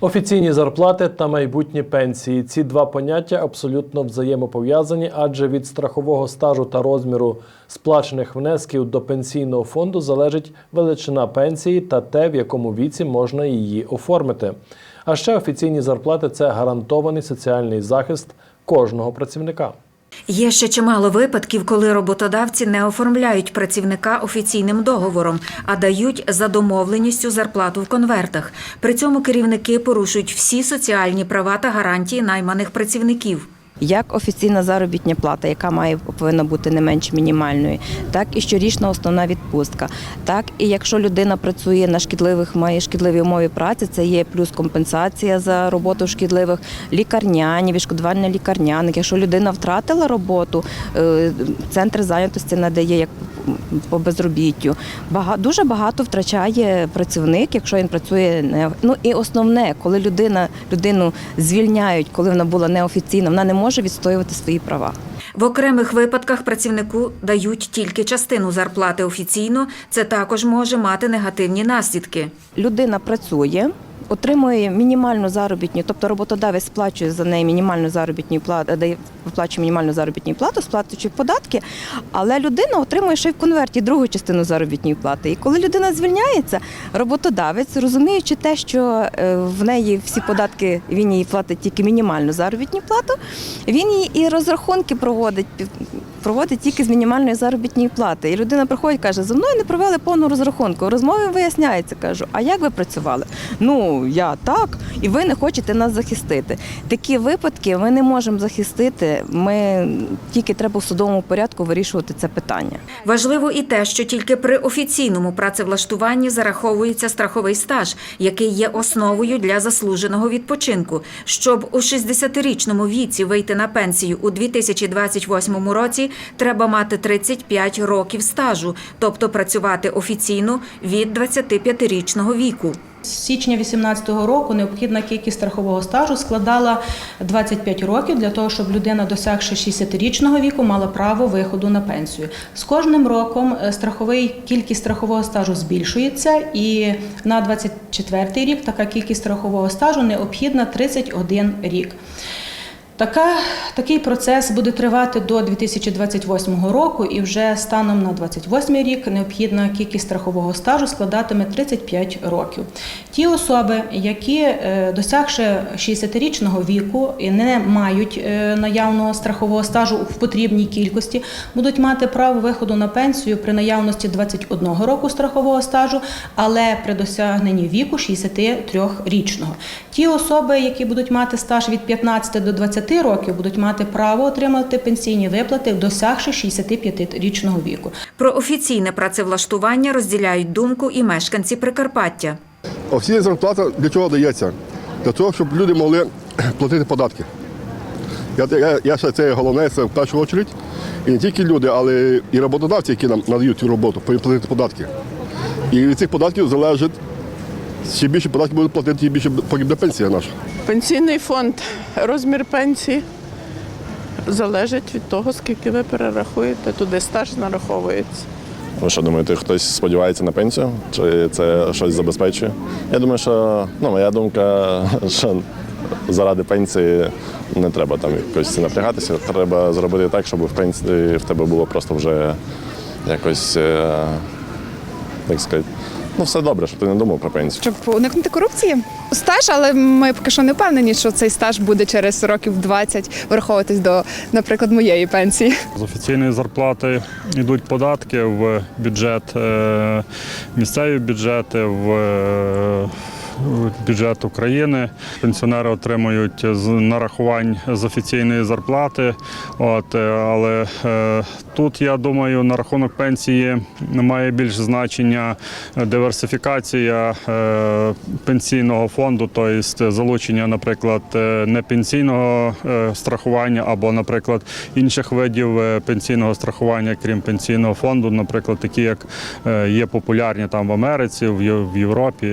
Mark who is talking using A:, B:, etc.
A: Офіційні зарплати та майбутні пенсії. Ці два поняття абсолютно взаємопов'язані, адже від страхового стажу та розміру сплачених внесків до пенсійного фонду залежить величина пенсії та те, в якому віці можна її оформити. А ще офіційні зарплати це гарантований соціальний захист кожного працівника.
B: Є ще чимало випадків, коли роботодавці не оформляють працівника офіційним договором, а дають за домовленістю зарплату в конвертах. При цьому керівники порушують всі соціальні права та гарантії найманих працівників.
C: Як офіційна заробітня плата, яка має повинна бути не менш мінімальною, так і щорічна основна відпустка. Так і якщо людина працює на шкідливих, має шкідливі умови праці, це є плюс компенсація за роботу в шкідливих лікарняні, відшкодування лікарняних. Якщо людина втратила роботу, е, центр зайнятості надає як по безробіттю. Бага, дуже багато втрачає працівник, якщо він працює не ну і основне, коли людина людину звільняють, коли вона була неофіційна, вона не може відстоювати свої права.
B: В окремих випадках працівнику дають тільки частину зарплати офіційно. Це також може мати негативні наслідки.
C: Людина працює. Отримує мінімальну заробітну, тобто роботодавець сплачує за неї мінімальну заробітну плату, виплачує мінімальну заробітну плату, сплачуючи податки, але людина отримує ще й в конверті другу частину заробітної плати. І коли людина звільняється, роботодавець, розуміючи те, що е, в неї всі податки він їй платить тільки мінімальну заробітну плату, він їй і розрахунки проводить проводить тільки з мінімальної заробітної плати. І людина приходить, каже, за мною не провели повну розрахунку. У розмові виясняється, кажу, а як ви працювали? Ну, я так, і ви не хочете нас захистити. Такі випадки ми не можемо захистити. Ми тільки треба в судовому порядку вирішувати це питання.
B: Важливо і те, що тільки при офіційному працевлаштуванні зараховується страховий стаж, який є основою для заслуженого відпочинку. Щоб у 60-річному віці вийти на пенсію у 2028 році, треба мати 35 років стажу, тобто працювати офіційно від 25-річного віку.
D: З січня 2018 року необхідна кількість страхового стажу складала 25 років для того, щоб людина, досягши 60-річного віку, мала право виходу на пенсію. З кожним роком е, страховий кількість страхового стажу збільшується, і на 24 рік така кількість страхового стажу необхідна 31 рік. Така, такий процес буде тривати до 2028 року, і вже станом на 2028 рік необхідна кількість страхового стажу складатиме 35 років. Ті особи, які, е, досягши 60-річного віку і не мають е, наявного страхового стажу в потрібній кількості, будуть мати право виходу на пенсію при наявності 21 року страхового стажу, але при досягненні віку 63-річного. Ті особи, які будуть мати стаж від 15 до 20 років, будуть мати право отримати пенсійні виплати, досягши 65-річного віку.
B: Про офіційне працевлаштування розділяють думку і мешканці Прикарпаття.
E: Офіційна зарплата для чого дається? Для того, щоб люди могли платити податки. Я, я, я ще це головне, це в першу чергу. І не тільки люди, але і роботодавці, які нам надають цю роботу, платити податки. І від цих податків залежить, ще більше податків будуть платити, тим більше буде пенсія наша.
F: Пенсійний фонд, розмір пенсії залежить від того, скільки ви перерахуєте, туди стаж нараховується.
G: Ви що думаєте, хтось сподівається на пенсію? Чи це щось забезпечує? Я думаю, що ну, моя думка, що заради пенсії не треба там якось напрягатися. Треба зробити так, щоб в пенсії в тебе було просто вже якось, е, як сказати, ну все добре, щоб ти не думав про пенсію.
H: щоб уникнути корупції. Стаж, але ми поки що не впевнені, що цей стаж буде через років 20 враховуватись до, наприклад, моєї пенсії.
I: З офіційної зарплати йдуть податки в бюджет, е, місцеві бюджети, е, в бюджет України. Пенсіонери отримують з нарахувань з офіційної зарплати. От, е, але е, тут, я думаю, на рахунок пенсії має більш значення диверсифікація е, пенсійного фонду, тобто залучення, наприклад, непенсійного страхування або, наприклад, інших видів пенсійного страхування, крім пенсійного фонду, наприклад, такі як є популярні там в Америці, в Європі.